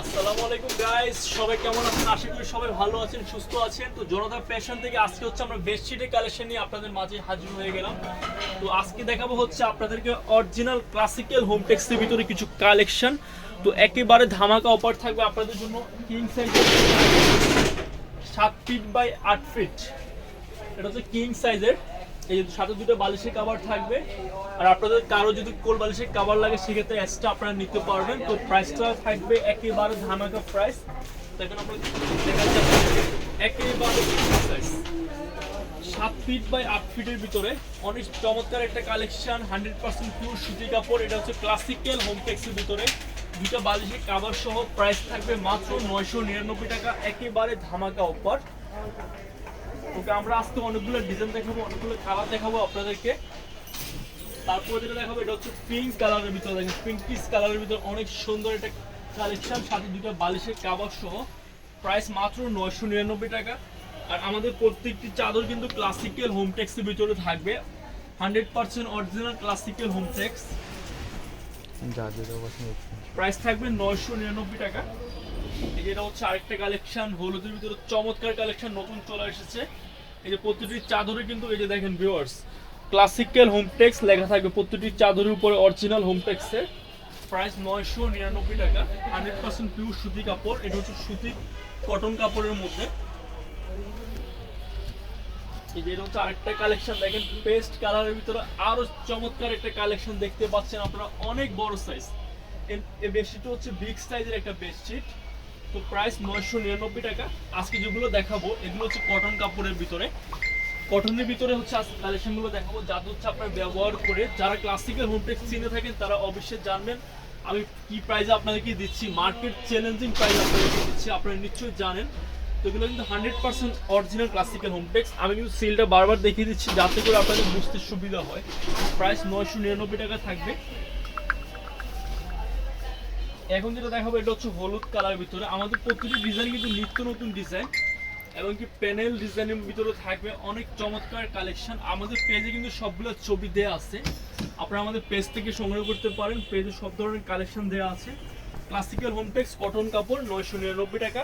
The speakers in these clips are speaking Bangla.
আসসালামু আলাইকুম গাইস সবাই কেমন আছেন? আশা করি সবাই ভালো আছেন, সুস্থ আছেন। তো জনতা ফ্যাশন থেকে আজকে হচ্ছে আমরা বেডশিটের কালেকশন নিয়ে আপনাদের মাঝে হাজির হয়ে গেলাম। তো আজকে দেখাবো হচ্ছে আপনাদেরকে অরিজিনাল ক্লাসিক্যাল হোম টেক্সের ভিতরে কিছু কালেকশন তো একেবারে ধামাকা অফার থাকবে আপনাদের জন্য। কিং সাইজ সাত ফিট বাই আট ফিট এটা হচ্ছে কিং সাইজের এই সাথে দুটো বালিশের কাভার থাকবে। আর আপনাদের কারও যদি কোল বালিশের কাভার লাগে, সেক্ষেত্রে এক্সট্রা আপনারা নিতে পারবেন। তো প্রাইসটা থাকবে একেবারে ধামাকা প্রাইস একেবারে সাত ফিট বাই আট ফিটের ভিতরে। অনেক চমৎকার একটা কালেকশন হান্ড্রেড পার্সেন্ট পিওর সুতি কাপড়। এটা হচ্ছে ক্লাসিক্যাল হোম টেক্সের ভিতরে। দুটা বালিশের কাভার সহ প্রাইস থাকবে মাত্র নয়শো নিরানব্বই টাকা। একেবারে ধামাকা অফার ওকে আমরা আজকে অনেকগুলো ডিজাইন দেখাবো অনেকগুলো কালার দেখাবো আপনাদেরকে। তারপর যেটা দেখাবো এটা হচ্ছে পিঙ্ক কালারের ভিতরে। দেখেন পিঙ্ক পিস কালারের ভিতরে অনেক সুন্দর একটা কালেকশন সাথে দুটো বালিশের কাবার সহ। প্রাইস মাত্র নয়শো নিরানব্বই টাকা। আর আমাদের প্রত্যেকটি চাদর কিন্তু ক্লাসিক্যাল হোম টেক্সের ভিতরে থাকবে। Hundred percent original classical home tex যা যেটা পছন্দ হচ্ছে। প্রাইস থাকবে নয়শো নিরানব্বই টাকা। এটা হচ্ছে আরেকটা কালেকশন হলুদের ভিতরে চমৎকার কালেকশন নতুন চলে এসেছে। এই যে প্রতিটি চাদরে কিন্তু এই যে দেখেন ভিউয়ার্স ক্লাসিক্যাল হোমটেক্স লেখা থাকবে প্রতিটি চাদরের উপরে অরিজিনাল হোমটেক্সের প্রাইস নয়শো নিরানব্বই টাকা হান্ড্রেড পার্সেন্ট পিওর সুতি কাপড়, এটা হচ্ছে সুতি কটন কাপড়ের মধ্যে। এই যে এটা হচ্ছে আরেকটা কালেকশন দেখেন পেস্ট কালারের ভিতরে আরও চমৎকার একটা কালেকশন দেখতে পাচ্ছেন আপনারা, অনেক বড় সাইজ এই বেডশিটটা হচ্ছে বিগ সাইজের একটা বেডশিট তো প্রাইস নয়শো নিরানব্বই টাকা। আজকে যেগুলো দেখাবো, এগুলো হচ্ছে কটন কাপড়ের ভিতরে। কটনের ভিতরে হচ্ছে আজকে কালেকশনগুলো দেখাবো, যাতে হচ্ছে আপনার ব্যবহার করে যারা ক্লাসিক্যাল হোমটেক্স চিনে থাকেন, তারা অবশ্যই জানবেন। আমি কি প্রাইসে আপনাদেরকে দিচ্ছি মার্কেট চ্যালেঞ্জিং প্রাইজ আপনাদেরকে দিচ্ছি, আপনারা নিশ্চয়ই জানেন। তো এগুলো কিন্তু hundred percent original classical hometex আমি কিন্তু সিলটা বারবার দেখিয়ে দিচ্ছি, যাতে করে আপনাদের বুঝতে সুবিধা হয়। প্রাইস নয়শো নিরানব্বই টাকা থাকবে। এখন যেটা দেখাবো, এটা হচ্ছে হলুদ কালার ভিতরে। আমাদের প্রতিটি ডিজাইন কিন্তু নিত্য নতুন ডিজাইন এবং কি প্যানেল ডিজাইনের ভিতরে থাকবে অনেক চমৎকার কালেকশন আমাদের পেজে কিন্তু সবগুলো ছবি দেওয়া আছে। আপনারা আমাদের পেজ থেকে সংগ্রহ করতে পারেন। পেজে সব ধরনের কালেকশন দেওয়া আছে। ক্লাসিক্যাল হোমটেক্স কটন কাপড়, নয়শো নিরানব্বই টাকা।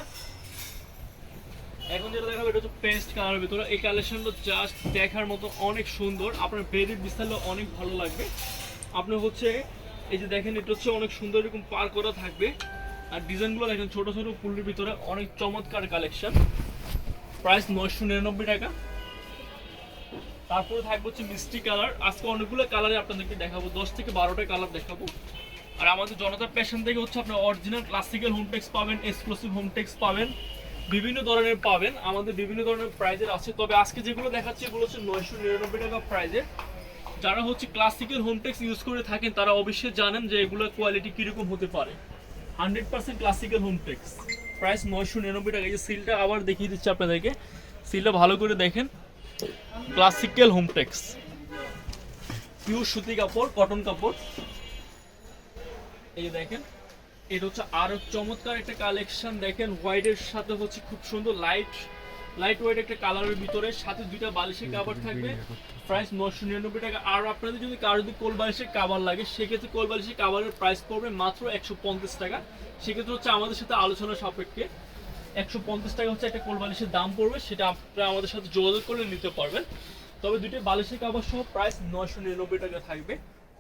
এখন যেটা দেখাবো, এটা হচ্ছে পেস্ট কালারের ভিতরে। এই কালেকশনটা জাস্ট দেখার মতো অনেক সুন্দর। আপনার বেডে বিস্তারলে অনেক ভালো লাগবে। আপনি হচ্ছে এই যে দেখেন, এটা হচ্ছে অনেক সুন্দর এরকম পার করা থাকবে। আর ডিজাইনগুলো দেখেন, ছোট ছোট ফুলের ভিতরে অনেক চমৎকার কালেকশন প্রাইস নয়শো নিরানব্বই টাকা। তারপরে থাকবে হচ্ছে মিষ্টি কালার আজকে অনেকগুলো কালারে আপনাদেরকে দেখাবো। দশ থেকে বারোটা কালার দেখাবো। আর আমাদের জনতা প্যাশন থেকে হচ্ছে আপনার অরিজিনাল ক্লাসিক্যাল হোমটেক্স পাবেন এক্সক্লুসিভ হোমটেক্স পাবেন, বিভিন্ন ধরনের পাবেন। আমাদের বিভিন্ন ধরনের প্রাইজের আছে। তবে আজকে যেগুলো দেখাচ্ছি, এগুলো হচ্ছে নয়শো নিরানব্বই টাকা প্রাইজের যারা হচ্ছে ক্লাসিক্যাল হোমটেক্স ইউজ করে থাকেন, তারা অবশ্যই জানেন যে এগুলোর কোয়ালিটি কীরকম হতে পারে। Hundred percent classical hometex price নয়শো নিরানব্বই টাকা। এই সিলটা আবার দেখিয়ে দিচ্ছি আপনাদেরকে। সিলটা ভালো করে দেখেন। ক্লাসিক্যাল হোমটেক্স পিওর সুতি কাপড় কটন কাপড়। এই দেখেন, এটা হচ্ছে আরও চমৎকার একটা কালেকশন দেখেন হোয়াইটের সাথে হচ্ছে খুব সুন্দর লাইট লাইট ওয়েট একটা কালারের ভিতরে, সাথে দুইটা বালিশের কাভার থাকবে। প্রাইস নশো নিরানব্বই টাকা। আর আপনাদের যদি কারও যদি কোল বালিশের কাভার লাগে, সেক্ষেত্রে কোল বালিশের কাভারের প্রাইস পড়বে মাত্র একশো পঞ্চাশ টাকা। সেক্ষেত্রে হচ্ছে আমাদের সাথে আলোচনা সাপেক্ষে একশো পঞ্চাশ টাকা হচ্ছে একটা কোল বালিশের দাম পড়বে, সেটা আপনারা আমাদের সাথে যোগাযোগ করে নিতে পারবেন। তবে দুইটা বালিশের কাভার সহ প্রাইস নয়শো নিরানব্বই টাকা থাকবে।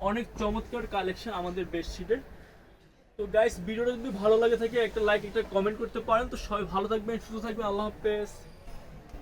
অনেক চমৎকার কালেকশন আমাদের বেডশিটের তো গাইস ভিডিওটা যদি ভালো লাগে থাকে, একটা লাইক একটা কমেন্ট করতে পারেন। তো সবাই ভালো থাকবেন, সুস্থ থাকবেন। আল্লাহ হাফেজ।